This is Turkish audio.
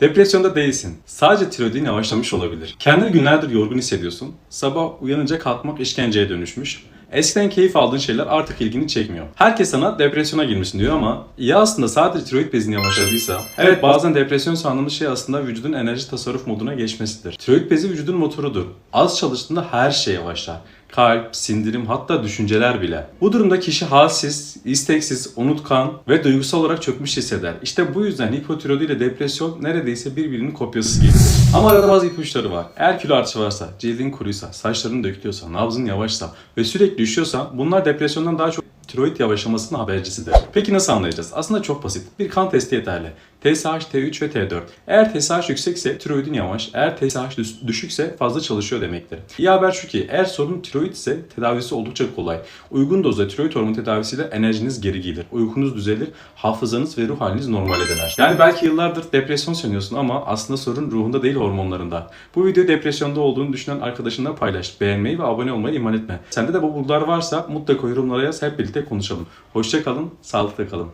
Depresyonda değilsin. Sadece tiroidin yavaşlamış olabilir. Kendini günlerdir yorgun hissediyorsun. Sabah uyanınca kalkmak işkenceye dönüşmüş. Eskiden keyif aldığın şeyler artık ilgini çekmiyor. Herkes sana depresyona girmişsin diyor ama ya aslında sadece tiroid bezin yavaşladıysa? Evet bazen depresyon sandığımız şey aslında vücudun enerji tasarruf moduna geçmesidir. Tiroid bezi vücudun motorudur. Az çalıştığında her şey yavaşlar. Kalp, sindirim hatta düşünceler bile. Bu durumda kişi halsiz, isteksiz, unutkan ve duygusal olarak çökmüş hisseder. İşte bu yüzden hipotiroidi ile depresyon neredeyse birbirinin kopyası gibidir. Ama arada bazı ipuçları var. Eğer kilo artışı varsa, cildin kuruysa, saçların dökülüyorsa, nabzın yavaşsa ve sürekli düşüyorsa bunlar depresyondan daha çok tiroid yavaşlamasının habercisidir. Peki nasıl anlayacağız? Aslında çok basit. Bir kan testi yeterli. TSH, T3 ve T4. Eğer TSH yüksekse tiroidin yavaş, eğer TSH düş- düşükse fazla çalışıyor demektir. İyi haber şu ki eğer sorun tiroid ise tedavisi oldukça kolay. Uygun dozda tiroid hormonu tedavisiyle enerjiniz geri gelir, uykunuz düzelir, hafızanız ve ruh haliniz normale döner. Yani belki yıllardır depresyon sanıyorsun ama aslında sorun ruhunda değil hormonlarında. Bu video depresyonda olduğunu düşünen arkadaşınla paylaş. Beğenmeyi ve abone olmayı ihmal etme. Sende de bu bulgular varsa mutlaka yorumlara yaz hep birlikte konuşalım. Hoşça kalın, sağlıkla kalın.